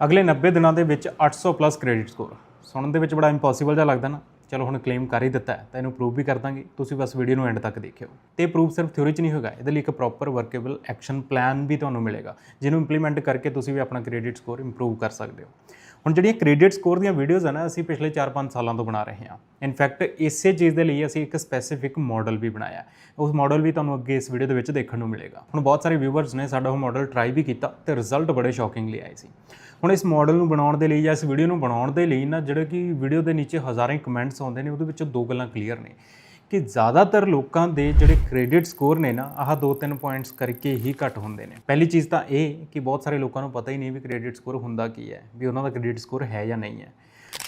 ਅਗਲੇ 90 ਦਿਨਾਂ ਦੇ ਵਿੱਚ 800 ਪਲੱਸ ਕ੍ਰੈਡਿਟ ਸਕੋਰ ਸੁਣਨ ਦੇ ਵਿੱਚ ਬੜਾ ਇੰਪੋਸੀਬਲ ਜਿਹਾ ਲੱਗਦਾ ਨਾ। ਚਲੋ ਹੁਣ ਕਲੇਮ ਕਰ ਹੀ ਦਿੱਤਾ ਤਾਂ ਇਹਨੂੰ ਪ੍ਰੂਵ ਵੀ ਕਰ ਦਾਂਗੇ। ਤੁਸੀਂ ਬਸ ਵੀਡੀਓ ਨੂੰ ਐਂਡ ਤੱਕ ਦੇਖਿਓ। ਤੇ ਪ੍ਰੂਫ ਸਿਰਫ ਥਿਉਰੀ 'ਚ ਨਹੀਂ ਹੋਗਾ ਇਹਦੇ ਲਈ ਇੱਕ ਪ੍ਰੋਪਰ ਵਰਕੇਬਲ ਐਕਸ਼ਨ ਪਲਾਨ ਵੀ ਤੁਹਾਨੂੰ ਮਿਲੇਗਾ, ਜਿਹਨੂੰ ਇੰਪਲੀਮੈਂਟ ਕਰਕੇ ਤੁਸੀਂ ਵੀ ਆਪਣਾ ਕ੍ਰੈਡਿਟ ਸਕੋਰ ਇੰਪਰੂਵ ਕਰ ਸਕਦੇ ਹੋ। ਹੁਣ ਜਿਹੜੀਆਂ ਕ੍ਰੈਡਿਟ ਸਕੋਰ ਦੀਆਂ ਵੀਡੀਓਜ਼ ਆ ਨਾ, ਅਸੀਂ ਪਿਛਲੇ 4-5 ਸਾਲਾਂ ਤੋਂ ਬਣਾ ਰਹੇ ਹਾਂ। ਇਨਫੈਕਟ ਇਸੇ ਚੀਜ਼ ਦੇ ਲਈ ਅਸੀਂ ਇੱਕ ਸਪੈਸੀਫਿਕ ਮਾਡਲ ਵੀ ਬਣਾਇਆ ਉਸ ਮਾਡਲ ਵੀ ਤੁਹਾਨੂੰ ਅੱਗੇ ਇਸ ਵੀਡੀਓ ਦੇ ਵਿੱਚ ਦੇਖਣ ਨੂੰ ਮਿਲੇਗਾ। ਹੁਣ ਬਹੁਤ ਸਾਰੇ ਵਿਊਵਰਸ ਨੇ ਸਾਡਾ ਉਹ ਮਾਡਲ ਟਰਾਈ ਵੀ ਕੀਤਾ ਤੇ ਰਿਜ਼ਲਟ ਬੜੇ ਸ਼ੌਕਿੰਗਲੀ ਆਏ ਸੀ। ਹੁਣ ਇਸ ਮਾਡਲ ਨੂੰ ਬਣਾਉਣ ਦੇ ਲਈ ਜਾਂ ਇਸ ਵੀਡੀਓ ਨੂੰ ਬਣਾਉਣ ਦੇ ਲਈ ਨਾ ਜਿਹੜੇ ਕਿ ਵੀਡੀਓ ਦੇ ਨੀਚੇ ਹਜ਼ਾਰਾਂ ਕਮੈਂਟਸ ਆਉਂਦੇ ਨੇ, ਉਹਦੇ ਵਿੱਚੋਂ ਦੋ ਗੱਲਾਂ ਕਲੀਅਰ ਨੇ ਕਿ ਜ਼ਿਆਦਾਤਰ ਲੋਕਾਂ ਦੇ ਜਿਹੜੇ ਕ੍ਰੈਡਿਟ ਸਕੋਰ ਨੇ ਨਾ, ਆਹ ਦੋ ਤਿੰਨ ਪੁਆਇੰਟਸ ਕਰਕੇ ਹੀ ਘੱਟ ਹੁੰਦੇ ਨੇ। ਪਹਿਲੀ ਚੀਜ਼ ਤਾਂ ਇਹ ਕਿ ਬਹੁਤ ਸਾਰੇ ਲੋਕਾਂ ਨੂੰ ਪਤਾ ਹੀ ਨਹੀਂ ਵੀ ਕ੍ਰੈਡਿਟ ਸਕੋਰ ਹੁੰਦਾ ਕੀ ਹੈ, ਵੀ ਉਹਨਾਂ ਦਾ ਕ੍ਰੈਡਿਟ ਸਕੋਰ ਹੈ ਜਾਂ ਨਹੀਂ ਹੈ।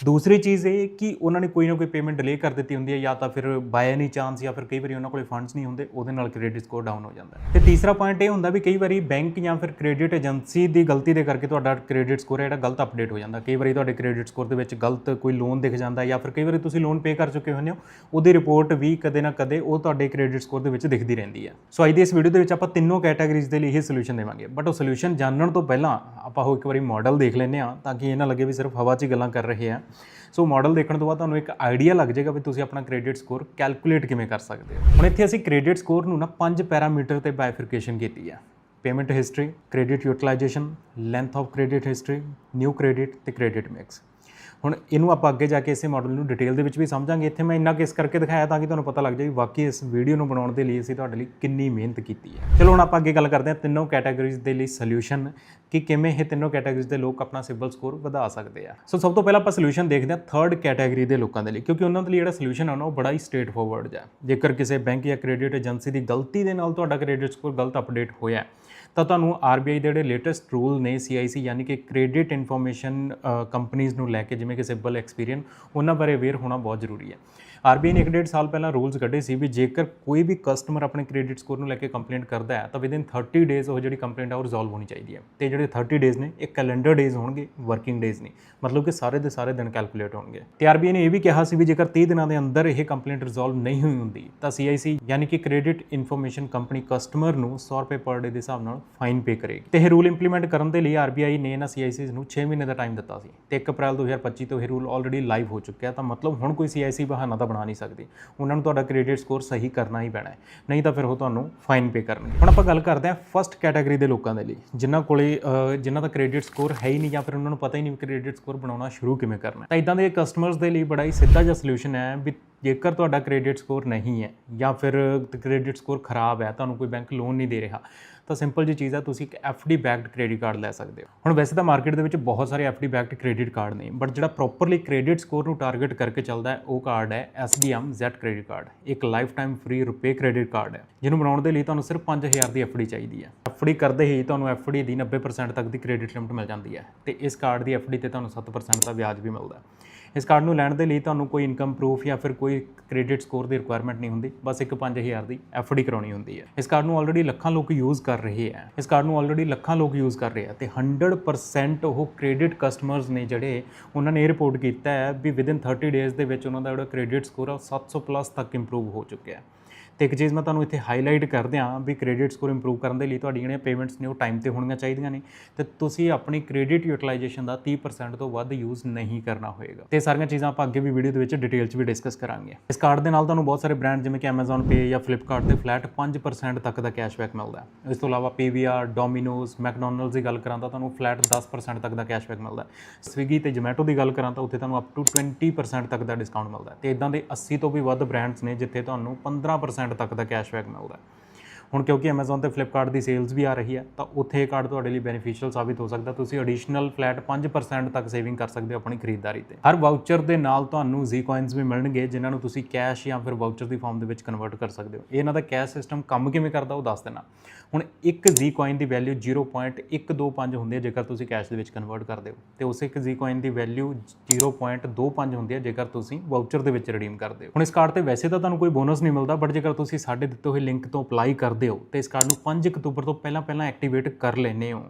ਦੂਸਰੀ ਚੀਜ਼ ਇਹ ਕਿ ਉਹਨਾਂ ਨੇ ਕੋਈ ਨਾ ਕੋਈ ਪੇਮੈਂਟ ਡਿਲੇ ਕਰ ਦਿੱਤੀ ਹੁੰਦੀ ਹੈ, ਜਾਂ ਤਾਂ ਫਿਰ ਬਾਏ ਨਹੀਂ ਚਾਂਸ ਜਾਂ ਫਿਰ ਕਈ ਵਾਰੀ ਉਹਨਾਂ ਕੋਲੇ ਫੰਡਸ ਨਹੀਂ ਹੁੰਦੇ, ਉਹਦੇ ਨਾਲ ਕ੍ਰੈਡਿਟ ਸਕੋਰ ਡਾਊਨ ਹੋ ਜਾਂਦਾ ਹੈ। ਤੇ ਤੀਸਰਾ ਪੁਆਇੰਟ ਇਹ ਹੁੰਦਾ ਵੀ ਕਈ ਵਾਰੀ ਬੈਂਕ ਜਾਂ ਫਿਰ ਕ੍ਰੈਡਿਟ ਏਜੰਸੀ ਦੀ ਗਲਤੀ ਦੇ ਕਰਕੇ ਤੁਹਾਡਾ ਕ੍ਰੈਡਿਟ ਸਕੋਰ ਹੈ ਜਿਹੜਾ ਗਲਤ ਅਪਡੇਟ ਹੋ ਜਾਂਦਾ। ਕਈ ਵਾਰੀ ਤੁਹਾਡੇ ਕ੍ਰੈਡਿਟ ਸਕੋਰ ਦੇ ਵਿੱਚ ਗਲਤ ਕੋਈ ਲੋਨ ਦਿਖ ਜਾਂਦਾ ਜਾਂ ਫਿਰ ਕਈ ਵਾਰੀ ਤੁਸੀਂ ਲੋਨ ਪੇ ਕਰ ਚੁੱਕੇ ਹੁੰਦੇ ਹੋ, ਉਹਦੀ ਰਿਪੋਰਟ ਵੀ ਕਦੇ ਨਾ ਕਦੇ ਉਹ ਤੁਹਾਡੇ ਕ੍ਰੈਡਿਟ ਸਕੋਰ ਦੇ ਵਿੱਚ ਦਿਖਦੀ ਰਹਿੰਦੀ ਹੈ। ਸੋ ਅੱਜ ਦੀ ਇਸ ਵੀਡੀਓ ਦੇ ਵਿੱਚ ਆਪਾਂ ਤਿੰਨੋਂ ਕੈਟਾਗਰੀਜ਼ ਦੇ ਲਈ ਇਹ ਸੋਲੂਸ਼ਨ ਦੇਵਾਂਗੇ। ਬਟ ਉਹ ਸੋਲੂਸ਼ਨ ਜਾਣਨ ਤੋਂ ਪਹਿਲਾਂ ਆਪਾਂ ਉਹ ਇੱਕ ਵਾਰੀ ਮਾਡਲ ਦੇਖ ਲੈਂਦੇ ਆ ਤਾਂ ਕਿ ਇਹ ਨਾ ਲੱਗੇ ਵੀ ਸਿਰਫ ਹਵਾ 'ਚ ਹੀ ਗੱਲਾਂ ਕਰ ਰਹੇ ਆ। ਸੋ ਮਾਡਲ ਦੇਖਣ ਤੋਂ ਬਾਅਦ ਤੁਹਾਨੂੰ ਇੱਕ ਆਈਡੀਆ ਲੱਗ ਜਾਏਗਾ ਵੀ ਤੁਸੀਂ ਆਪਣਾ ਕ੍ਰੈਡਿਟ ਸਕੋਰ ਕੈਲਕੂਲੇਟ ਕਿਵੇਂ ਕਰ ਸਕਦੇ ਹੋ। ਹੁਣ ਇੱਥੇ ਅਸੀਂ ਕ੍ਰੈਡਿਟ ਸਕੋਰ ਨੂੰ ਨਾ ਪੰਜ ਪੈਰਾਮੀਟਰ ਤੇ ਬਾਈਫਰਕੇਸ਼ਨ ਕੀਤੀ ਹੈ payment history credit utilisation length of credit history new credit ਤੇ ਕ੍ਰੈਡਿਟ ਮਿਕਸ ਹੁਣ ਇਹਨੂੰ ਆਪਾਂ ਅੱਗੇ ਜਾ ਕੇ ਇਸੇ ਮਾਡਲ ਨੂੰ ਡਿਟੇਲ ਦੇ ਵਿੱਚ ਵੀ ਸਮਝਾਂਗੇ। ਇੱਥੇ ਮੈਂ ਇੰਨਾ ਕਿਸ ਕਰਕੇ ਦਿਖਾਇਆ ਤਾਂ ਕਿ ਤੁਹਾਨੂੰ ਪਤਾ ਲੱਗ ਜਾਏ ਵੀ ਵਾਕਈ ਇਸ ਵੀਡੀਓ ਨੂੰ ਬਣਾਉਣ ਦੇ ਲਈ ਅਸੀਂ ਤੁਹਾਡੇ ਲਈ ਕਿੰਨੀ ਮਿਹਨਤ ਕੀਤੀ ਹੈ। ਚਲੋ ਹੁਣ ਆਪਾਂ ਅੱਗੇ ਗੱਲ ਕਰਦੇ ਹਾਂ ਤਿੰਨੋਂ ਕੈਟਾਗਰੀਜ਼ ਦੇ ਲਈ ਸੋਲੂਸ਼ਨ ਕਿ ਕਿਵੇਂ ਇਹ ਤਿੰਨੋਂ ਕੈਟਾਗਰੀਜ਼ ਦੇ ਲੋਕ ਆਪਣਾ ਸਿਵਲ ਸਕੋਰ ਵਧਾ ਸਕਦੇ ਆ। ਸੋ ਸਭ ਤੋਂ ਪਹਿਲਾਂ ਆਪਾਂ ਸੋਲੂਸ਼ਨ ਦੇਖਦੇ ਹਾਂ ਥਰਡ ਕੈਟਾਗਰੀ ਦੇ ਲੋਕਾਂ ਦੇ ਲਈ, ਕਿਉਂਕਿ ਉਹਨਾਂ ਦੇ ਲਈ ਜਿਹੜਾ ਸੋਲੂਸ਼ਨ ਹੈ ਉਹ ਬੜਾ ਹੀ ਸਟ੍ਰੇਟ ਫਾਰਵਰਡ ਹੈ ਜੇਕਰ ਕਿਸੇ ਬੈਂਕ ਜਾਂ ਕ੍ਰੈਡਿਟ ਏਜੰਸੀ ਦੀ ਗਲਤੀ ਦੇ ਨਾਲ ਤੁਹਾਡਾ ਕ੍ਰੈਡਿਟ ਸਕੋਰ ਗਲਤ ਅਪਡੇਟ ਹੋਇਆ ਤਾਂ ਤੁਹਾਨੂੰ RBI ਦੇ ਜਿਹੜੇ ਲੇਟੈਸਟ ਰੂਲ ਨੇ CIC ਯਾਨੀ ਕਿ ਕ੍ਰੈਡਿਟ ਇਨਫੋਰਮੇਸ਼ਨ ਕੰਪਨੀਆਂ ਨੂੰ ਲੈ ਕੇ ਜਿਵੇਂ ਕਿ ਸਿਬਲ ਐਕਸਪੀਰੀਅਨ ਉਹਨਾਂ ਬਾਰੇ ਅਵੇਅਰ ਹੋਣਾ ਬਹੁਤ ਜ਼ਰੂਰੀ ਹੈ। RBI ਨੇ ਇੱਕ ਡੇਢ ਸਾਲ ਪਹਿਲਾਂ ਰੂਲਸ ਕੱਢੇ ਸੀ ਵੀ ਜੇਕਰ ਕੋਈ ਵੀ ਕਸਟਮਰ ਆਪਣੇ ਕ੍ਰੈਡਿਟ ਸਕੋਰ ਨੂੰ ਲੈ ਕੇ ਕੰਪਲੇਂਟ ਕਰਦਾ ਹੈ, ਤਾਂ ਵਿਦਿਨ 30 ਡੇਜ਼ ਉਹ ਜਿਹੜੀ ਕੰਪਲੇਂਟ ਹੈ ਉਹ ਰਿਜ਼ੋਲਵ ਹੋਣੀ ਚਾਹੀਦੀ ਹੈ। ਤੇ ਜਿਹੜੇ 30 ਡੇਜ਼ ਨੇ, ਇਹ ਕੈਲੰਡਰ ਡੇਜ਼ ਹੋਣਗੇ ਵਰਕਿੰਗ ਡੇਜ਼ ਨਹੀਂ ਮਤਲਬ ਕਿ ਸਾਰੇ ਦੇ ਸਾਰੇ ਦਿਨ ਕੈਲਕੂਲੇਟ ਹੋਣਗੇ। ਤੇ RBI ਨੇ ਇਹ ਵੀ ਕਿਹਾ ਸੀ ਵੀ ਜੇਕਰ 30 ਦਿਨਾਂ ਦੇ ਅੰਦਰ ਇਹ ਕੰਪਲੇਂਟ ਰਿਜ਼ੋਲਵ ਨਹੀਂ ਹੋਈ ਹੁੰਦੀ, ਤਾਂ CIC ਯਾਨੀ ਕਿ ਕ੍ਰੈਡਿਟ ਇਨਫੋਰਮੇਸ਼ਨ ਕੰਪਨੀ ਕਸਟਮਰ ਨੂੰ 100 ਰੁਪਏ ਪਰ ਡੇ ਦੇ ਹਿਸਾਬ ਨਾਲ ਫਾਈਨ ਪੇ ਕਰੇਗੀ। ਤੇ ਇਹ ਰੂਲ ਇੰਪਲੀਮੈਂਟ ਕਰਨ ਦੇ ਲਈ RBI ਨੇ ਇਹਨਾਂ CICs ਨੂੰ 6 ਮਹੀਨੇ ਦਾ ਟਾਈਮ ਦਿੱਤਾ ਸੀ। ਤੇ 1 ਅਪ੍ਰੈਲ 2025 ਤੋਂ ਇਹ ਰੂਲ ਆਲਰੇਡੀ ਲਾਈਵ ਹੋ ਚੁੱਕਿਆ, ਤਾਂ ਮਤਲਬ ਹੁਣ ਕੋਈ CIC ਬਹਾਨਾ ਤਾਂ ਬਣਾ ਨਹੀਂ ਸਕਦੇ। ਉਹਨਾਂ ਨੂੰ ਤੁਹਾਡਾ ਕ੍ਰੈਡਿਟ ਸਕੋਰ ਸਹੀ ਕਰਨਾ ਹੀ ਪੈਣਾ ਹੈ। ਨਹੀਂ ਤਾਂ ਫਿਰ ਉਹ ਤੁਹਾਨੂੰ ਫਾਈਨ ਪੇ ਕਰਨਗੇ। ਹੁਣ ਆਪਾਂ ਗੱਲ ਕਰਦੇ ਹਾਂ ਫਸਟ ਕੈਟਾਗਰੀ ਦੇ ਲੋਕਾਂ ਦੇ ਲਈ। ਜਿਨ੍ਹਾਂ ਕੋਲੇ ਅਹ, ਜਿਨ੍ਹਾਂ ਦਾ ਕ੍ਰੈਡਿਟ ਸਕੋਰ ਹੈ ਹੀ ਨਹੀਂ ਜਾਂ ਫਿਰ ਉਹਨਾਂ ਨੂੰ ਪਤਾ ਹੀ ਨਹੀਂ ਵੀ ਕ੍ਰੈਡਿਟ ਸਕੋਰ ਬਣਾਉਣਾ ਸ਼ੁਰੂ ਕਿਵੇਂ ਕਰਨਾ ਤਾਂ ਇਦਾਂ ਦੇ ਕਸਟਮਰਸ ਦੇ ਲਈ ਬੜਾ ਹੀ ਸਿੱਧਾ ਜਿਹਾ ਸੋਲੂਸ਼ਨ ਹੈ ਵੀ ਜੇਕਰ ਤੁਹਾਡਾ ਕ੍ਰੈਡਿਟ ਸਕੋਰ ਨਹੀਂ ਹੈ ਜਾਂ ਫਿਰ ਕ੍ਰੈਡਿਟ ਸਕੋਰ ਖਰਾਬ ਹੈ ਤੁਹਾਨੂੰ ਕੋਈ ਬੈਂਕ ਲੋਨ ਨਹੀਂ ਦੇ ਰਿਹਾ ਤਾਂ ਸਿੰਪਲ ਜੀ ਚੀਜ਼ ਹੈ ਤੁਸੀਂ ਇੱਕ FD ਬੈਕਡ ਕ੍ਰੈਡਿਟ ਕਾਰਡ ਲੈ ਸਕਦੇ ਹੋ। ਹੁਣ ਵੈਸੇ ਤਾਂ ਮਾਰਕੀਟ ਦੇ ਵਿੱਚ ਬਹੁਤ ਸਾਰੇ FD ਬੈਕਡ ਕ੍ਰੈਡਿਟ ਕਾਰਡ ਨੇ ਬਟ ਜਿਹੜਾ ਪ੍ਰੋਪਰਲੀ ਕ੍ਰੈਡਿਟ ਸਕੋਰ ਨੂੰ ਟਾਰਗੇਟ ਕਰਕੇ ਚੱਲਦਾ ਹੈ, ਉਹ ਕਾਰਡ ਹੈ SDM Z ਕ੍ਰੈਡਿਟ ਕਾਰਡ ਇੱਕ ਲਾਈਫ ਟਾਈਮ ਫ੍ਰੀ ਰੁਪਏ ਕ੍ਰੈਡਿਟ ਕਾਰਡ ਹੈ, ਜਿਹਨੂੰ ਬਣਾਉਣ ਦੇ ਲਈ ਤੁਹਾਨੂੰ ਸਿਰਫ 5000 ਦੀ FD ਚਾਹੀਦੀ ਹੈ। FD ਕਰਦੇ ਹੀ ਤੁਹਾਨੂੰ FD ਦੀ 90% ਤੱਕ ਦੀ ਕ੍ਰੈਡਿਟ ਲਿਮਟ ਮਿਲ ਜਾਂਦੀ ਹੈ, ਤੇ ਇਸ ਕਾਰਡ ਦੀ FD ਤੇ ਤੁਹਾਨੂੰ 7% ਦਾ ਵਿਆਜ ਵੀ ਮਿਲਦਾ ਹੈ। ਇਸ ਕਾਰਡ ਨੂੰ ਲੈਣ ਦੇ ਲਈ ਤੁਹਾਨੂੰ ਕੋਈ ਇਨਕਮ ਪ੍ਰੂਫ ਜਾਂ ਫਿਰ ਕੋਈ ਕ੍ਰੈਡਿਟ ਸਕੋਰ ਦੀ ਰਿਕੁਆਇਰਮੈਂਟ ਨਹੀਂ ਹੁੰਦੀ, ਬਸ ਇੱਕ 5000 ਦੀ ਐਫਡੀ ਕਰਾਉਣੀ ਹੁੰਦੀ ਹੈ। ਇਸ ਕਾਰਡ ਨੂੰ ਆਲਰੇਡੀ ਲੱਖਾਂ ਲੋਕ ਯੂਜ਼ ਕਰ ਰਹੇ ਆ ਇਸ ਕਾਰਡ ਨੂੰ ਆਲਰੇਡੀ ਲੱਖਾਂ ਲੋਕ ਯੂਜ਼ ਕਰ ਰਹੇ ਆ ਤੇ 100% ਉਹ ਕ੍ਰੈਡਿਟ ਕਸਟਮਰਸ ਨੇ ਜਿਹੜੇ, ਉਹਨਾਂ ਨੇ ਇਹ ਰਿਪੋਰਟ ਕੀਤਾ ਹੈ ਵੀ ਵਿਦਿਨ 30 ਡੇਜ਼ ਦੇ ਵਿੱਚ ਉਹਨਾਂ ਦਾ ਜਿਹੜਾ ਕ੍ਰੈਡਿਟ ਸਕੋਰ ਆ 700 ਪਲੱਸ ਤੱਕ ਇੰਪਰੂਵ ਹੋ ਚੁੱਕਿਆ ਹੈ। ਤੇ ਇੱਕ ਚੀਜ਼ ਮੈਂ ਤੁਹਾਨੂੰ ਇੱਥੇ ਹਾਈਲਾਈਟ ਕਰ ਦਿਆਂ ਵੀ ਕ੍ਰੈਡਿਟ ਸਕੋਰ ਇੰਪਰੂਵ ਕਰਨ ਦੇ ਲਈ ਤੁਹਾਡੀ ਜਿਹੜੀਆਂ ਪੇਮੈਂਟਸ ਨੇ ਉਹ ਟਾਈਮ ਤੇ ਹੋਣੀਆਂ ਚਾਹੀਦੀਆਂ ਨੇ ਤੇ ਤੁਸੀਂ ਆਪਣੀ ਕ੍ਰੈਡਿਟ ਯੂਟਿਲਾਈਜੇਸ਼ਨ ਦਾ 30% ਤੋਂ ਵੱਧ ਯੂਜ਼ ਨਹੀਂ ਕਰਨਾ ਹੋਏਗਾ। ਤੇ ਸਾਰੀਆਂ ਚੀਜ਼ਾਂ ਆਪਾਂ ਅੱਗੇ ਵੀ ਵੀਡੀਓ ਦੇ ਵਿੱਚ ਡਿਟੇਲ 'ਚ ਵੀ ਡਿਸਕਸ ਕਰਾਂਗੇ। ਇਸ ਕਾਰਡ ਦੇ ਨਾਲ ਤੁਹਾਨੂੰ ਬਹੁਤ ਸਾਰੇ ਬ੍ਰਾਂਡ ਜਿਵੇਂ ਕਿ Amazon Pay ਜਾਂ Flipkart ਤੇ ਫਲੈਟ 5% ਤੱਕ ਦਾ ਕੈਸ਼ਬੈਕ ਮਿਲਦਾ ਹੈ। ਇਸ ਤੋਂ ਇਲਾਵਾ PVR Domino's, McDonald's ਦੀ ਗੱਲ ਕਰਾਂ ਤਾਂ ਤੁਹਾਨੂੰ ਫਲੈਟ 10% ਤੱਕ ਦਾ ਕੈਸ਼ਬੈਕ ਮਿਲਦਾ ਹੈ। Swiggy ਤੇ Zomato ਦੀ ਗੱਲ ਕਰਾਂ ਤਾਂ ਉੱਥੇ ਤੁਹਾਨੂੰ ਅਪ ਟੂ 20% ਤੱਕ ਦਾ ਡਿਸਕਾਊਂਟ ਮਿਲਦਾ ਹੈ। ਤੇ ਇਦਾਂ ਦੇ 80 ਤੋਂ ਵੀ ਵੱਧ ਬ੍ਰਾਂਡਸ ਨੇ ਜਿੱਥੇ ਤੁਹਾਨੂੰ 15% ਤੱਕ ਦਾ ਕੈਸ਼ਬੈਕ ਮਿਲਦਾ ਹੈ ਹੁਣ ਕਿਉਂਕਿ Amazon ਤੇ Flipkart ਦੀ ਸੇਲਸ ਵੀ ਆ ਰਹੀ ਹੈ, ਤਾਂ ਉੱਥੇ ਇਹ ਕਾਰਡ ਤੁਹਾਡੇ ਲਈ ਬੈਨੀਫੀਸ਼ੀਅਲ ਸਾਬਿਤ ਹੋ ਸਕਦਾ। ਤੁਸੀਂ ਐਡੀਸ਼ਨਲ ਫਲੈਟ 5% ਤੱਕ ਸੇਵਿੰਗ ਕਰ ਸਕਦੇ ਹੋ ਆਪਣੀ ਖਰੀਦਦਾਰੀ ਤੇ। ਹਰ ਵਾਊਚਰ ਦੇ ਨਾਲ ਤੁਹਾਨੂੰ Z coins ਵੀ ਮਿਲਣਗੇ, ਜਿਨ੍ਹਾਂ ਨੂੰ ਤੁਸੀਂ ਕੈਸ਼ ਜਾਂ ਫਿਰ ਵਾਊਚਰ ਦੀ ਫਾਰਮ ਦੇ ਵਿੱਚ ਕਨਵਰਟ ਕਰ ਸਕਦੇ ਹੋ। ਇਹਨਾਂ ਦਾ ਕੈਸ਼ ਸਿਸਟਮ ਕੰਮ ਕਿਵੇਂ ਕਰਦਾ, ਉਹ ਦੱਸ ਦੇਣਾ। ਹੁਣ ਇੱਕ Z coin ਦੀ ਵੈਲਿਊ 0.125 ਹੁੰਦੀ ਹੈ, ਜੇਕਰ ਤੁਸੀਂ ਕੈਸ਼ ਦੇ ਵਿੱਚ ਕਨਵਰਟ ਕਰਦੇ ਹੋ। ਤੇ ਉਸ ਇੱਕ Z ਕੋਇਨ ਦੀ ਵੈਲਿਊ 0.25 ਹੁੰਦੀ ਹੈ, ਜੇਕਰ ਤੁਸੀਂ ਵਾਊਚਰ ਦੇ ਵਿੱਚ ਰਿਡੀਮ ਕਰਦੇ ਹੋ। ਹੁਣ ਇਸ ਕਾਰਡ ਤੇ ਵੈਸੇ ਤਾਂ ਤੁਹਾਨੂੰ ਕੋਈ ਬੋਨਸ ਨਹੀਂ ਮਿਲਦਾ ਬਟ ਜੇਕਰ ਤੁਸੀਂ ਸਾਡੇ ਦਿੱਤੇ ਹੋਏ ਲਿੰਕ ਤੋਂ ਅਪਲਾਈ ਕਰ ਕਰਦੇ ਹੋ ਤੇ ਇਸ ਕਾਰਡ ਨੂੰ 5 ਅਕਤੂਬਰ ਤੋਂ ਪਹਿਲਾਂ ਪਹਿਲਾਂ ਐਕਟੀਵੇਟ ਕਰ ਲੈਨੇ ਹੋ।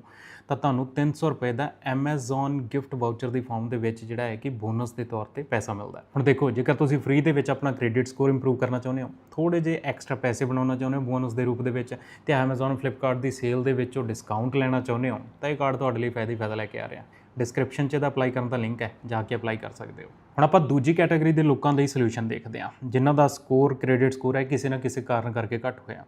ਤਾਂ ਤੁਹਾਨੂੰ 300 ਰੁਪਏ ਦਾ Amazon ਗਿਫਟ ਵਾਊਚਰ ਦੀ ਫਾਰਮ ਦੇ ਵਿੱਚ ਜਿਹੜਾ ਹੈ ਕਿ ਬੋਨਸ ਦੇ ਤੌਰ ਤੇ ਪੈਸਾ ਮਿਲਦਾ ਹੈ। ਹੁਣ ਦੇਖੋ, ਜੇਕਰ ਤੁਸੀਂ ਫ੍ਰੀ ਦੇ ਵਿੱਚ ਆਪਣਾ ਕ੍ਰੈਡਿਟ ਸਕੋਰ ਇੰਪਰੂਵ ਕਰਨਾ ਚਾਹੁੰਦੇ ਹੋ ਥੋੜੇ ਜਿਹੇ ਐਕਸਟਰਾ ਪੈਸੇ ਬਣਾਉਣਾ ਚਾਹੁੰਦੇ ਹੋ ਬੋਨਸ ਦੇ ਰੂਪ ਦੇ ਵਿੱਚ, ਤੇ Amazon Flipkart ਦੀ ਸੇਲ ਦੇ ਵਿੱਚੋਂ ਡਿਸਕਾਊਂਟ ਲੈਣਾ ਚਾਹੁੰਦੇ ਹੋ, ਤਾਂ ਇਹ ਕਾਰਡ ਤੁਹਾਡੇ ਲਈ ਫਾਇਦੇ ਫਾਇਦਾ ਲੈ ਕੇ ਆ ਰਿਹਾ। ਡਿਸਕ੍ਰਿਪਸ਼ਨ 'ਚ ਇਹਦਾ ਅਪਲਾਈ ਕਰਨ ਦਾ ਲਿੰਕ ਹੈ, ਜਾ ਕੇ ਅਪਲਾਈ ਕਰ ਸਕਦੇ ਹੋ। ਹੁਣ ਆਪਾਂ ਦੂਜੀ ਕੈਟਾਗਰੀ ਦੇ ਲੋਕਾਂ ਲਈ ਸੋਲੂਸ਼ਨ ਦੇਖਦੇ ਹਾਂ, ਜਿਨ੍ਹਾਂ ਦਾ ਸਕੋਰ ਕ੍ਰੈਡਿਟ ਸਕੋਰ ਹੈ, ਕਿਸੇ ਨਾ ਕਿਸੇ ਕਾਰਨ ਕਰਕੇ ਘੱਟ ਹੋਇਆ।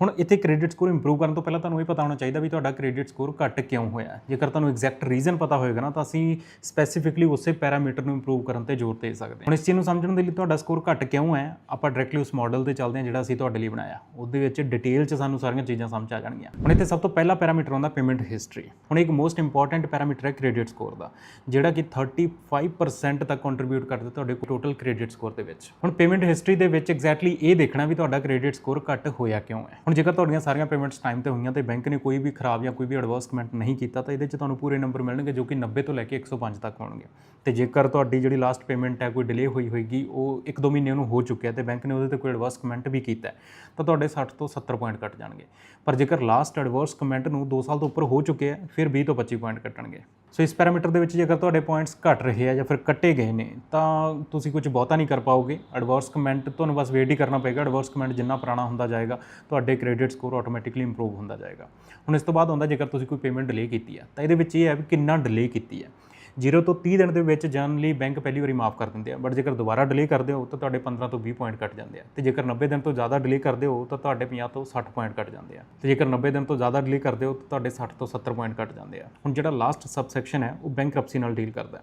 ਹੁਣ ਇੱਥੇ ਕ੍ਰੈਡਿਟ ਸਕੋਰ ਇੰਪਰੂਵ ਕਰਨ ਤੋਂ ਪਹਿਲਾਂ ਤੁਹਾਨੂੰ ਇਹ ਪਤਾ ਹੋਣਾ ਚਾਹੀਦਾ ਵੀ ਤੁਹਾਡਾ ਕ੍ਰੈਡਿਟ ਸਕੋਰ ਘੱਟ ਕਿਉਂ ਹੋਇਆ ਜੇਕਰ ਤੁਹਾਨੂੰ ਐਗਜ਼ੈਕਟ ਰੀਜ਼ਨ ਪਤਾ ਹੋਏਗਾ ਨਾ, ਤਾਂ ਅਸੀਂ ਸਪੈਸੀਫਿਕਲੀ ਉਸੇ ਪੈਰਾਮੀਟਰ ਨੂੰ ਇੰਪਰੂਵ ਕਰਨ ਤੇ ਜ਼ੋਰ ਦੇ ਸਕਦੇ ਹਾਂ। ਹੁਣ ਇਸ ਚੀਜ਼ ਨੂੰ ਸਮਝਣ ਦੇ ਲਈ ਤੁਹਾਡਾ ਸਕੋਰ ਘੱਟ ਕਿਉਂ ਹੈ, ਆਪਾਂ ਡਾਇਰੈਕਟਲੀ ਉਸ ਮਾਡਲ ਤੇ ਚੱਲਦੇ ਹਾਂ ਜਿਹੜਾ ਅਸੀਂ ਤੁਹਾਡੇ ਲਈ ਬਣਾਇਆ। ਉਹਦੇ ਵਿੱਚ ਡਿਟੇਲ 'ਚ ਸਾਨੂੰ ਸਾਰੀਆਂ ਚੀਜ਼ਾਂ ਸਮਝ ਆ ਜਾਣਗੀਆਂ। ਹੁਣ ਇੱਥੇ ਸਭ ਤੋਂ ਪਹਿਲਾ ਪੈਰਾਮੀਟਰ ਹੁੰਦਾ ਪੇਮੈਂਟ ਹਿਸਟਰੀ ਹੁਣ ਇੱਕ ਮੋਸਟ ਇੰਪੋਰਟੈਂਟ ਪੈਰਾਮੀਟਰ ਹੈ ਕ੍ਰੈਡਿਟ ਸਕੋਰ ਦਾ, ਜਿਹੜਾ ਕਿ 35% ਤੱਕ ਕੰਟਰੀਬਿਊਟ ਕਰਦਾ ਤੁਹਾਡੇ ਟੋਟਲ ਕ੍ਰੈਡਿਟ ਸਕੋਰ ਦੇ ਵਿੱਚ। ਹੁਣ ਪੇਮੈਂਟ ਹਿਸਟਰੀ ਦੇ ਵਿੱਚ ਐਗਜ਼ੈਕਟਲੀ ਇਹ ਦੇਖਣਾ ਵੀ ਤੁਹਾਡਾ ਕ੍ਰੈਡਿਟ ਸਕੋਰ ਘੱਟ ਹੋਇਆ ਕਿਉਂ ਹੈ। ਹੁਣ ਜੇਕਰ ਤੁਹਾਡੀਆਂ ਸਾਰੀਆਂ ਪੇਮੈਂਟਸ ਟਾਈਮ ਤੇ ਹੋਈਆਂ ਤੇ ਬੈਂਕ ਨੇ ਕੋਈ ਵੀ ਖਰਾਬ ਜਾਂ ਕੋਈ ਵੀ ਐਡਵਾਂਸ ਕਮੈਂਟ ਨਹੀਂ ਕੀਤਾ, ਤਾਂ ਇਹਦੇ 'ਚ ਤੁਹਾਨੂੰ ਪੂਰੇ ਨੰਬਰ ਮਿਲਣਗੇ ਜੋ ਕਿ 90 ਤੋਂ ਲੈ ਕੇ 105 ਤੱਕ ਹੋਣਗੇ। ਤੇ ਜੇਕਰ ਤੁਹਾਡੀ ਜਿਹੜੀ ਲਾਸਟ ਪੇਮੈਂਟ ਹੈ ਕੋਈ ਡਿਲੇ ਹੋਈ ਹੋਏਗੀ, ਉਹ 1-2 ਮਹੀਨੇ ਨੂੰ ਹੋ ਚੁੱਕਿਆ ਤੇ ਬੈਂਕ ਨੇ ਉਹਦੇ ਤੇ ਕੋਈ ਐਡਵਾਂਸ ਕਮੈਂਟ ਵੀ ਕੀਤਾ ਤਾਂ ਤੁਹਾਡੇ 60 ਤੋਂ 70 ਪੁਆਇੰਟ ਕੱਟ ਜਾਣਗੇ। ਪਰ ਜੇਕਰ ਲਾਸਟ ਐਡਵਾਂਸ ਕਮੈਂਟ ਨੂੰ 2 ਸਾਲ ਤੋਂ ਉੱਪਰ ਹੋ ਚੁੱਕੇ ਹੈ, ਫਿਰ 20 ਤੋਂ 25 ਪੁਆਇੰਟ ਕੱਟਣਗੇ ਸੋ ਇਸ ਪੈਰਾਮੀਟਰ ਦੇ ਵਿੱਚ ਜੇਕਰ ਤੁਹਾਡੇ ਪੁਆਇੰਟਸ ਘਟ ਰਹੇ ਆ ਜਾਂ ਫਿਰ ਕੱਟੇ ਗਏ ਨੇ, ਤਾਂ ਤੁਸੀਂ ਕੁਝ ਬਹੁਤਾ ਨਹੀਂ ਕਰ ਪਾਓਗੇ। ਐਡਵਾਂਸ ਕਮੈਂਟ ਤੁਹਾਨੂੰ ਬਸ ਵੇਟ ਹੀ ਕਰਨਾ ਪਏਗਾ। ਐਡਵਰਸ ਕਮੈਂਟ ਜਿੰਨਾ ਪੁਰਾਣਾ ਹੁੰਦਾ ਜਾਏਗਾ, ਤੁਹਾਡੇ ਕ੍ਰੈਡਿਟ ਸਕੋਰ ਆਟੋਮੈਟਿਕਲੀ ਇੰਪਰੂਵ ਹੁੰਦਾ ਜਾਏਗਾ। ਹੁਣ ਇਸ ਤੋਂ ਬਾਅਦ ਹੁੰਦਾ ਜੇਕਰ ਤੁਸੀਂ ਕੋਈ ਪੇਮੈਂਟ ਡਿਲੇ ਕੀਤੀ ਹੈ ਤਾਂ ਇਹਦੇ ਵਿੱਚ ਇਹ ਹੈ ਵੀ ਕਿੰਨਾ ਡਿਲੇ ਕੀਤੀ ਹੈ 0 ਤੋਂ 30 ਦਿਨ ਦੇ ਵਿੱਚ ਜਨਰਲੀ ਬੈਂਕ ਪਹਿਲੀ ਵਾਰੀ ਮਾਫ ਕਰ ਦਿੰਦੇ ਆ। ਬਟ ਜੇਕਰ ਦੁਬਾਰਾ ਡਿਲੇ ਕਰਦੇ ਹੋ, ਤਾਂ ਤੁਹਾਡੇ 15 ਤੋਂ 20 ਪੁਆਇੰਟ ਕੱਟ ਜਾਂਦੇ ਆ। ਤੇ ਜੇਕਰ 90 ਦਿਨ ਤੋਂ ਜ਼ਿਆਦਾ ਡਿਲੇ ਕਰਦੇ ਹੋ, ਤਾਂ ਤੁਹਾਡੇ 50 ਤੋਂ 60 ਪੁਆਇੰਟ ਕੱਟ ਜਾਂਦੇ ਆ। ਤੇ ਜੇਕਰ 90 ਦਿਨ ਤੋਂ ਜ਼ਿਆਦਾ ਡਿਲੇ ਕਰਦੇ ਹੋ, ਤਾਂ ਤੁਹਾਡੇ 60 ਤੋਂ 70 ਪੁਆਇੰਟ ਕੱਟ ਜਾਂਦੇ ਆ। ਹੁਣ ਜਿਹੜਾ ਲਾਸਟ ਸਬਸੈਕਸ਼ਨ ਹੈ, ਉਹ ਬੈਂਕਰਪਸੀ ਨਾਲ ਡੀਲ ਕਰਦਾ ਹੈ।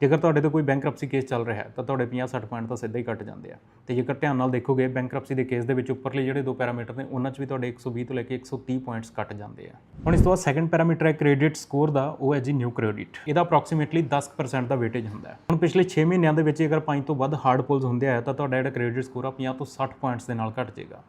ਜੇਕਰ ਤੁਹਾਡੇ ਤੋਂ ਕੋਈ ਬੈਂਕਰਪਸੀ ਕੇਸ ਚੱਲ ਰਿਹਾ ਹੈ, ਤਾਂ ਤੁਹਾਡੇ 50-60 ਪੁਆਇੰਟ ਤਾਂ ਸਿੱਧਾ ਹੀ ਕੱਟ ਜਾਂਦੇ ਆ। ਤੇ ਜੇਕਰ ਧਿਆਨ ਨਾਲ ਦੇਖੋਗੇ ਬੈਂਕਰਪਸੀ ਦੇ ਕੇਸ ਦੇ ਵਿੱਚ ਉੱਪਰਲੇ ਜਿਹੜੇ ਦੋ ਪੈਰਾਮੀਟਰ ਨੇ, ਉਹਨਾਂ 'ਚ ਵੀ ਤੁਹਾਡੇ 120 ਤੋਂ ਲੈ ਕੇ 130 ਪੁਆਇੰਟਸ ਕੱਟ ਜਾਂਦੇ ਆ। ਹੁਣ ਇਸ ਤੋਂ ਬਾਅਦ ਸੈਕੰਡ ਪੈਰਾਮੀਟਰ ਹੈ ਕ੍ਰੈਡਿਟ ਸਕੋਰ ਦਾ, ਉਹ ਹੈ ਜੀ ਨਿਊ ਕ੍ਰੈਡਿਟ ਇਹਦਾ ਅਪਰੋਕਸੀਮੇਟਲੀ 10% ਦਾ ਵੇਟੇਜ ਹੁੰਦਾ ਹੈ। ਹੁਣ ਪਿਛਲੇ 6 ਮਹੀਨਿਆਂ ਦੇ ਵਿੱਚ ਅਗਰ 5 ਤੋਂ ਵੱਧ ਹਾਰਡ ਪੁਲਸ ਹੁੰਦੇ ਆ, ਤਾਂ ਤੁਹਾਡਾ ਜਿਹੜਾ ਕ੍ਰੈਡਿਟ ਸਕੋਰ ਆ 50 ਤੋਂ 60 ਪੁਆਇੰਟਸ ਦੇ ਨਾਲ ਘਟ ਜਾਏਗਾ।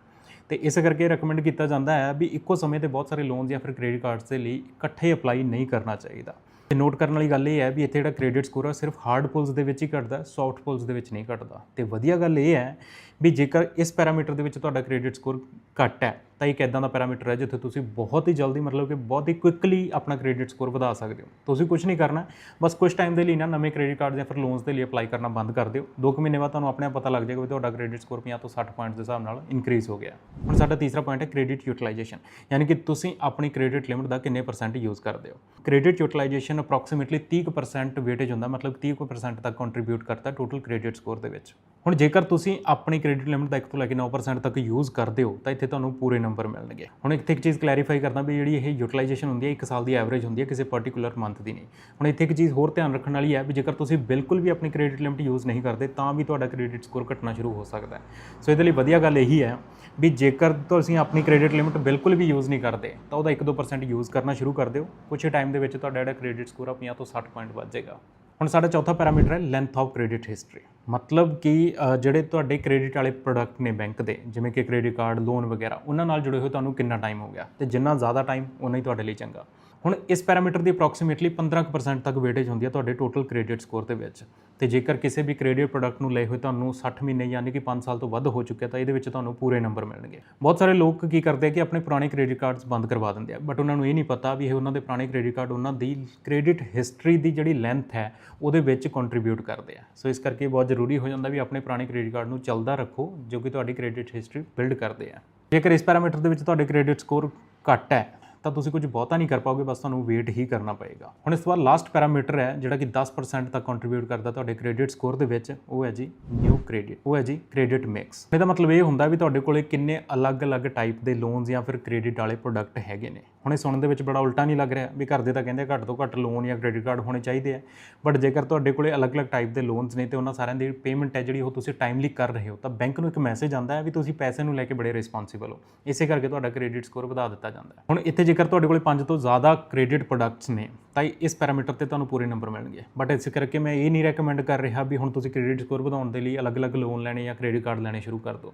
ਤੇ ਇਸ ਕਰਕੇ ਰეკਮੈਂਡ ਕੀਤਾ ਜਾਂਦਾ ਹੈ ਵੀ ਇੱਕੋ ਸਮੇਂ ਤੇ ਬਹੁਤ ਸਾਰੇ ਲੋਨਸ ਜਾਂ ਫਿਰ ਕ੍ਰੈਡਿਟ ਕਾਰਡਸ ਦੇ ਲਈ ਇਕੱਠੇ ਅਪਲਾਈ ਨਹੀਂ ਕਰਨਾ ਚਾਹੀਦਾ। ਤੇ ਨੋਟ ਕਰਨ ਵਾਲੀ ਗੱਲ ਇਹ ਹੈ ਵੀ ਇੱਥੇ ਜਿਹੜਾ ਕ੍ਰੈਡਿਟ ਸਕੋਰ ਆ, ਸਿਰਫ ਹਾਰਡ ਪੁਲਸ ਦੇ ਵਿੱਚ ਹੀ ਘਟਦਾ ਸੌਫਟ ਪੁਲਸ ਦੇ ਵਿੱਚ ਨਹੀਂ ਘਟਦਾ। ਤੇ ਵਧੀਆ ਗੱਲ ਇਹ ਹੈ ਵੀ ਜੇਕਰ ਇਸ ਪੈਰਾਮੀਟਰ ਦੇ ਵਿੱਚ ਤੁਹਾਡਾ ਕ੍ਰੈਡਿਟ ਸਕੋਰ ਘੱਟ ਹੈ ਤਾਂ ਇੱਕ ਇਦਾਂ ਦਾ ਪੈਰਾਮੀਟਰ ਹੈ ਜਿੱਥੇ ਤੁਸੀਂ ਬਹੁਤ ਹੀ ਜਲਦੀ ਮਤਲਬ ਕਿ ਬਹੁਤ ਹੀ ਕੁਇਕਲੀ ਆਪਣਾ ਕ੍ਰੈਡਿਟ ਸਕੋਰ ਵਧਾ ਸਕਦੇ ਹੋ। ਤੁਸੀਂ ਕੁਝ ਨਹੀਂ ਕਰਨਾ, ਬਸ ਕੁਝ ਟਾਈਮ ਦੇ ਲਈ ਨਾ ਨਵੇਂ ਕ੍ਰੈਡਿਟ ਕਾਰਡ ਜਾਂ ਫਿਰ ਲੋਨਸ ਦੇ ਲਈ ਅਪਲਾਈ ਕਰਨਾ ਬੰਦ ਕਰ ਦਿਓ। 2 ਕੁ ਮਹੀਨੇ ਬਾਅਦ ਤੁਹਾਨੂੰ ਆਪਣੇ ਆਪ ਪਤਾ ਲੱਗ ਜਾਏਗਾ ਵੀ ਤੁਹਾਡਾ ਕ੍ਰੈਡਿਟ ਸਕੋਰ 50 ਤੋਂ 60 ਪੁਆਇੰਟਸ ਦੇ ਹਿਸਾਬ ਨਾਲ ਇਨਕਰੀਜ਼ ਹੋ ਗਿਆ। ਹੁਣ ਸਾਡਾ ਤੀਸਰਾ ਪੁਆਇੰਟ ਹੈ ਕ੍ਰੈਡਿਟ ਯੂਟਿਲਾਈਜੇਸ਼ਨ ਯਾਨੀ ਕਿ ਤੁਸੀਂ ਆਪਣੀ ਕ੍ਰੈਡਿਟ ਲਿਮਿਟ ਦਾ ਕਿੰਨੇ ਪਰਸੈਂਟ ਯੂਜ਼ ਕਰਦੇ ਹੋ। ਕ੍ਰੈਡਿਟ ਯੂਟਿਲਾਈਜੇਸ਼ਨ ਅਪਰੋਕਸੀਮੇਟਲੀ 30% ਵੇਟੇਜ ਹੁੰਦਾ, ਮਤਲਬ 30% ਤੱਕ ਕੰਟਰੀਬਿਊਟ ਕਰਦਾ ਟੋਟਲ ਕ੍ਰੈਡਿਟ ਸਕੋਰ ਦੇ ਵਿੱਚ। ਹੁਣ ਜੇਕਰ ਤੁਸੀਂ ਆਪਣੀ ਕ੍ਰੈਡਿਟ ਲਿਮਿਟ ਦਾ 1 ਤੋਂ ਲੈ ਕੇ 9% ਤੱਕ ਯੂਜ਼ ਕਰਦੇ ਹੋ, ਤਾਂ ਇੱਥੇ ਤੁਹਾਨੂੰ ਪੂਰੇ ਨੰਬਰ ਮਿਲਣਗੇ ਹੁਣ ਇੱਥੇ ਇੱਕ ਚੀਜ਼ ਕਲੈਰੀਫਾਈ ਕਰਦਾ ਵੀ ਜਿਹੜੀ ਇਹ ਯੂਟਿਲਾਈਜੇਸ਼ਨ ਹੁੰਦੀ ਹੈ 1 ਸਾਲ ਦੀ ਐਵਰੇਜ ਹੁੰਦੀ ਹੈ, ਕਿਸੇ ਪਾਰਟਿਕੂਲਰ ਮੰਥ ਦੀ ਨਹੀਂ। ਹੁਣ ਇੱਥੇ ਇੱਕ ਚੀਜ਼ ਹੋਰ ਧਿਆਨ ਰੱਖਣ ਵਾਲੀ ਹੈ ਵੀ ਜੇਕਰ ਤੁਸੀਂ ਬਿਲਕੁਲ ਵੀ ਆਪਣੀ ਕ੍ਰੈਡਿਟ ਲਿਮਿਟ ਯੂਜ਼ ਨਹੀਂ ਕਰਦੇ, ਤਾਂ ਵੀ ਤੁਹਾਡਾ ਕ੍ਰੈਡਿਟ ਸਕੋਰ ਘਟਣਾ ਸ਼ੁਰੂ ਹੋ ਸਕਦਾ ਹੈ। ਸੋ ਇਹਦੇ ਲਈ ਵਧੀਆ ਗੱਲ ਇਹੀ ਹੈ ਵੀ ਜੇਕਰ ਤੁਸੀਂ ਆਪਣੀ ਕ੍ਰੈਡਿਟ ਲਿਮਿਟ ਬਿਲਕੁਲ ਵੀ ਯੂਜ਼ ਨਹੀਂ ਕਰਦੇ, ਤਾਂ ਉਹਦਾ 1-2% ਯੂਜ਼ ਕਰਨਾ ਸ਼ੁਰੂ ਕਰ ਦਿਓ। ਕੁਝ ਟਾਈਮ ਦੇ ਵਿੱਚ ਤੁਹਾਡਾ ਜਿਹੜਾ ਕ੍ਰੈਡਿਟ ਸਕੋਰ ਆ 50 ਤੋਂ 60 ਪੁਆਇੰਟ ਵੱਧ ਜਾਏਗਾ। ਹੁਣ ਸਾਡਾ ਚੌਥਾ ਪੈਰਾਮੀਟਰ ਹੈ ਲੈਂਥ ਆਫ ਕ੍ਰੈਡਿਟ ਹਿਸਟਰੀ ਮਤਲਬ ਕਿ ਜਿਹੜੇ ਤੁਹਾਡੇ ਕ੍ਰੈਡਿਟ ਵਾਲੇ ਪ੍ਰੋਡਕਟ ਨੇ ਬੈਂਕ ਦੇ, ਜਿਵੇਂ ਕਿ ਕ੍ਰੈਡਿਟ ਕਾਰਡ ਲੋਨ ਵਗੈਰਾ, ਉਹਨਾਂ ਨਾਲ ਜੁੜੇ ਹੋਏ ਤੁਹਾਨੂੰ ਕਿੰਨਾ ਟਾਈਮ ਹੋ ਗਿਆ? ਤੇ ਜਿੰਨਾ ਜ਼ਿਆਦਾ ਟਾਈਮ ਉਨਾ ਹੀ ਤੁਹਾਡੇ ਲਈ ਚੰਗਾ। ਹੁਣ ਇਸ ਪੈਰਾਮੀਟਰ ਦੀ ਅਪਰੋਕਸੀਮੇਟਲੀ 15% ਤੱਕ ਵੇਟੇਜ ਹੁੰਦੀ ਹੈ ਤੁਹਾਡੇ ਟੋਟਲ ਕ੍ਰੈਡਿਟ ਸਕੋਰ ਦੇ ਵਿੱਚ। ਤੇ ਜੇਕਰ ਕਿਸੇ ਵੀ ਕ੍ਰੈਡਿਟ ਪ੍ਰੋਡਕਟ ਨੂੰ ਲਏ ਹੋਏ ਤੁਹਾਨੂੰ 60 ਮਹੀਨੇ ਯਾਨੀ ਕਿ 5 ਸਾਲ ਤੋਂ ਵੱਧ ਹੋ ਚੁੱਕਿਆ ਤਾਂ ਇਹਦੇ ਵਿੱਚ ਤੁਹਾਨੂੰ ਪੂਰੇ ਨੰਬਰ ਮਿਲਣਗੇ। ਬਹੁਤ ਸਾਰੇ ਲੋਕ ਕੀ ਕਰਦੇ ਆ ਕਿ ਆਪਣੇ ਪੁਰਾਣੇ ਕ੍ਰੈਡਿਟ ਕਾਰਡਸ ਬੰਦ ਕਰਵਾ ਦਿੰਦੇ ਆ ਬਟ ਉਹਨਾਂ ਨੂੰ ਇਹ ਨਹੀਂ ਪਤਾ ਵੀ ਇਹ ਉਹਨਾਂ ਦੇ ਪੁਰਾਣੇ ਕ੍ਰੈਡਿਟ ਕਾਰਡ ਉਹਨਾਂ ਦੀ ਕ੍ਰੈਡਿਟ ਹਿਸਟਰੀ ਦੀ ਜਿਹੜੀ ਲੈਂਥ ਹੈ, ਉਹਦੇ ਵਿੱਚ ਕੰਟਰੀਬਿਊਟ ਕਰਦੇ ਆ। ਸੋ ਇਸ ਕਰਕੇ ਬਹੁਤ ਜ਼ਰੂਰੀ ਹੋ ਜਾਂਦਾ ਵੀ ਆਪਣੇ ਪੁਰਾਣੇ ਕ੍ਰੈਡਿਟ ਕਾਰਡ ਨੂੰ ਚੱਲਦਾ ਰੱਖੋ, ਜੋ ਕਿ ਤੁਹਾਡੀ ਕ੍ਰੈਡਿਟ ਹਿਸਟਰੀ ਬਿਲਡ ਕਰਦੇ ਆ। ਜੇਕਰ ਇਸ ਪੈਰਾਮੀਟਰ ਦੇ ਵਿੱਚ ਤੁਹਾਡੇ ਕ੍ਰੈਡਿਟ ਸਕੋਰ ਘੱਟ ਹੈ ਤਾਂ ਤੁਸੀਂ ਕੁਝ ਬਹੁਤਾ ਨਹੀਂ ਕਰ ਪਾਓਗੇ, ਬਸ ਤੁਹਾਨੂੰ ਵੇਟ ਹੀ ਕਰਨਾ ਪਏਗਾ। ਹੁਣ ਇਸ ਤੋਂ ਬਾਅਦ ਲਾਸਟ ਪੈਰਾਮੀਟਰ ਹੈ, ਜਿਹੜਾ ਕਿ 10% ਤੱਕ ਕੰਟਰੀਬਿਊਟ ਕਰਦਾ ਤੁਹਾਡੇ ਕ੍ਰੈਡਿਟ ਸਕੋਰ ਦੇ ਵਿੱਚ, ਉਹ ਹੈ ਜੀ ਨਿਊ ਕ੍ਰੈਡਿਟ ਉਹ ਹੈ ਜੀ ਕ੍ਰੈਡਿਟ ਮਿਕਸ ਇਹਦਾ ਮਤਲਬ ਇਹ ਹੁੰਦਾ ਵੀ ਤੁਹਾਡੇ ਕੋਲੇ ਕਿੰਨੇ ਅਲੱਗ-ਅਲੱਗ ਟਾਈਪ ਦੇ ਲੋਨਸ ਜਾਂ ਫਿਰ ਕ੍ਰੈਡਿਟ ਵਾਲੇ ਪ੍ਰੋਡਕਟ ਹੈਗੇ ਨੇ। ਹੁਣ ਇਹ ਸੁਣਨ ਦੇ ਵਿੱਚ ਬੜਾ ਉਲਟਾ ਨਹੀਂ ਲੱਗ ਰਿਹਾ ਵੀ ਘਰ ਦੇ ਤਾਂ ਕਹਿੰਦੇ ਘੱਟ ਤੋਂ ਘੱਟ ਲੋਨ ਜਾਂ ਕ੍ਰੈਡਿਟ ਕਾਰਡ ਹੋਣੇ ਚਾਹੀਦੇ ਆ ਬਟ ਜੇਕਰ ਤੁਹਾਡੇ ਕੋਲੇ ਅਲੱਗ-ਅਲੱਗ ਟਾਈਪ ਦੇ ਲੋਨਸ ਨੇ ਤੇ ਉਹਨਾਂ ਸਾਰਿਆਂ ਦੀ ਪੇਮੈਂਟ ਹੈ ਜਿਹੜੀ ਉਹ ਤੁਸੀਂ ਟਾਈਮਲੀ ਕਰ ਰਹੇ ਹੋ, ਤਾਂ ਬੈਂਕ ਨੂੰ ਇੱਕ ਮੈਸੇਜ ਆਉਂਦਾ ਹੈ ਵੀ ਤੁਸੀਂ ਪੈਸੇ ਨੂੰ ਲੈ ਕੇ ਬੜੇ ਰਿਸਪੌਂਸਿਬਲ ਹੋ। ਇਸੇ ਕਰਕੇ ਤੁਹਾਡਾ ਕ੍ਰੈਡਿਟ ਸਕੋਰ ਵਧਾ ਦਿੱਤਾ ਜਾਂਦਾ ਹੈ। ਹੁਣ ਇੱਥੇ ਜੇਕਰ ਤੁਹਾਡੇ ਕੋਲੇ 5 ਤੋਂ ਜ਼ਿਆਦਾ ਕ੍ਰੈਡਿਟ ਪ੍ਰੋਡਕਟਸ ਨੇ, ਤਾਂ ਇਸ ਪੈਰਾਮੀਟਰ ਤੇ ਤੁਹਾਨੂੰ ਪੂਰੇ ਨੰਬਰ ਮਿਲਣਗੇ। ਬਟ ਇਸ ਕਰਕੇ ਮੈਂ ਇਹ ਨਹੀਂ ਰეკਮੈਂਡ ਕਰ ਰਿਹਾ ਵੀ ਹੁਣ ਤੁਸੀਂ ਕ੍ਰੈਡਿਟ ਸਕੋਰ ਵਧਾਉਣ ਦੇ ਲਈ ਅਲੱਗ-ਅਲੱਗ ਲੋਨ ਲੈਣੇ ਜਾਂ ਕ੍ਰੈਡਿਟ ਕਾਰਡ ਲੈਣੇ ਸ਼ੁਰੂ ਕਰ ਦਿਓ।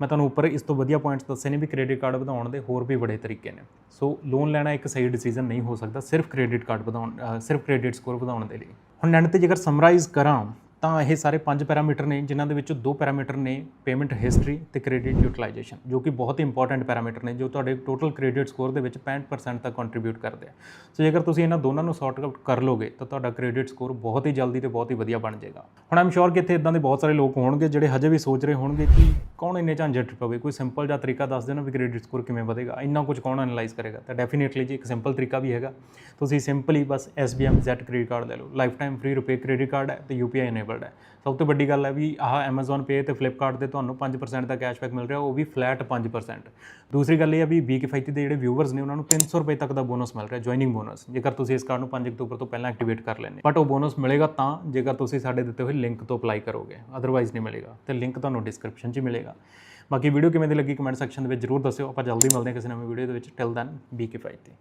ਮੈਂ ਤੁਹਾਨੂੰ ਉੱਪਰ ਇਸ ਤੋਂ ਵਧੀਆ ਪੁਆਇੰਟਸ ਦੱਸੇ ਨੇ ਵੀ ਕ੍ਰੈਡਿਟ ਕਾਰਡ ਵਧਾਉਣ ਦੇ ਹੋਰ ਵੀ ਬੜੇ ਤਰੀਕੇ ਨੇ। ਸੋ ਲੋਨ ਲੈਣਾ ਇੱਕ ਸਹੀ ਡਿਸੀਜਨ ਨਹੀਂ ਹੋ ਸਕਦਾ ਸਿਰਫ ਕ੍ਰੈਡਿਟ ਕਾਰਡ ਵਧਾਉਣ ਸਿਰਫ ਕ੍ਰੈਡਿਟ ਸਕੋਰ ਵਧਾਉਣ ਦੇ ਲਈ। ਹੁਣ ਐਂਡ ਤੇ ਜੇਕਰ ਸਮਰਾਈਜ਼ ਕਰਾਂ ਤਾਂ ਇਹ ਸਾਰੇ ਪੰਜ ਪੈਰਾਮੀਟਰ ਨੇ, ਜਿਨ੍ਹਾਂ ਦੇ ਵਿੱਚੋਂ ਦੋ ਪੈਰਾਮੀਟਰ ਨੇ ਪੇਮੈਂਟ ਹਿਸਟਰੀ ਤੇ ਕ੍ਰੈਡਿਟ ਯੂਟਿਲਾਈਜੇਸ਼ਨ, ਜੋ ਕਿ ਬਹੁਤ ਹੀ ਇੰਪੋਰਟੈਂਟ ਪੈਰਾਮੀਟਰ ਨੇ, ਜੋ ਤੁਹਾਡੇ ਟੋਟਲ ਕ੍ਰੈਡਿਟ ਸਕੋਰ ਦੇ ਵਿੱਚ 65% ਤੱਕ ਕੰਟਰੀਬਿਊਟ ਕਰਦੇ ਆ। ਸੋ ਜੇਕਰ ਤੁਸੀਂ ਇਹਨਾਂ ਦੋਨਾਂ ਨੂੰ ਸੌਰਟ ਆਊਟ ਕਰ ਲੋਗੇ, ਤਾਂ ਤੁਹਾਡਾ ਕ੍ਰੈਡਿਟ ਸਕੋਰ ਬਹੁਤ ਹੀ ਜਲਦੀ ਤੇ ਬਹੁਤ ਹੀ ਵਧੀਆ ਬਣ ਜਾਏਗਾ। ਹੁਣ ਆਮ ਸ਼ੋਰ ਕਿ ਇੱਥੇ ਇਦਾਂ ਦੇ ਬਹੁਤ ਸਾਰੇ ਲੋਕ ਹੋਣਗੇ, ਜਿਹੜੇ ਹਜੇ ਵੀ ਸੋਚ ਰਹੇ ਹੋਣਗੇ ਕਿ ਕੌਣ ਇੰਨੇ ਝੰਜਟ ਪਵੇ। ਕੋਈ ਸਿੰਪਲ ਜਿਹਾ ਤਰੀਕਾ ਦੱਸ ਦੇਣਾ ਵੀ ਕ੍ਰੈਡਿਟ ਸਕੋਰ ਕਿਵੇਂ ਵਧੇਗਾ। ਇੰਨਾ ਕੁਝ ਕੌਣ ਐਨਾਲਾਈਜ਼ ਕਰੇਗਾ? ਤਾਂ ਡੈਫੀਨਿਟਲੀ ਜੀ ਇੱਕ ਸਿੰਪਲ ਤਰੀਕਾ ਵੀ ਹੈਗਾ। ਤੁਸੀਂ ਸਿੰਪਲੀ ਬਸ SBM Z ਕ੍ਰੈਡਿਟ ਕਾਰਡ ਲੈ ਲਓ। ਲਾਈਫ ਟਾਈਮ ਫ੍ਰੀ ਰੁਪਏ ਕ੍ਰੈਡਿਟ ਕਾਰਡ ਹੈ ਤੇ UPI ਇਨੇਬਲਡ ਹੈ। ਸਭ ਤੋਂ ਵੱਡੀ ਗੱਲ ਹੈ ਵੀ ਆਹ Amazon Pay ਤੇ Flipkart ਤੇ ਤੁਹਾਨੂੰ 5% ਦਾ ਕੈਸ਼ਬੈਕ ਮਿਲ ਰਿਹਾ, ਉਹ ਵੀ ਫਲੈਟ 5% ਦੂਸਰੀ ਗੱਲ ਇਹ ਹੈ ਵੀ ਬੀ ਕਿਫਾਇਤੀ ਦੇ ਜਿਹੜੇ ਵਿਊਵਰਸ ਨੇ, ਉਹਨਾਂ ਨੂੰ 300 ਰੁਪਏ ਤੱਕ ਦਾ ਬੋਨਸ ਮਿਲ ਰਿਹਾ ਜੁਆਇਨਿੰਗ ਬੋਨਸ ਜੇਕਰ ਤੁਸੀਂ ਇਸ ਕਾਰਡ ਨੂੰ 5 ਅਕਤੂਬਰ ਤੋਂ ਪਹਿਲਾਂ ਐਕਟੀਵੇਟ ਕਰ ਲੈਂਦੇ। ਬਟ ਉਹ ਬੋਨਸ ਮਿਲੇਗਾ ਤਾਂ ਜੇਕਰ ਤੁਸੀਂ ਸਾਡੇ ਦਿੱਤੇ ਹੋਏ ਲਿੰਕ ਤੋਂ ਅਪਲਾਈ ਕਰੋਗੇ। ਅਦਰਵਾਈਜ਼ ਨਹੀਂ ਮਿਲੇਗਾ। ਤੇ ਲਿੰਕ ਤੁਹਾਨੂੰ ਡਿਸਕ੍ਰਿਪਸ਼ਨ 'ਚ ਮਿਲੇਗਾ। ਬਾਕੀ ਵੀਡੀਓ ਕਿਵੇਂ ਦੀ ਲੱਗੀ ਕਮੈਂਟ ਸੈਕਸ਼ਨ ਦੇ ਵਿੱਚ ਜਰੂਰ ਦੱਸਿਓ। ਆਪਾਂ ਜਲਦੀ ਮਿਲਦੇ ਹਾਂ ਕਿਸੇ ਨਵੇਂ ਵੀਡੀਓ ਦੇ ਵਿੱਚ। ਟਿਲ ਦੈਨ ਬੀ ਕਿਫਾਇਤੀ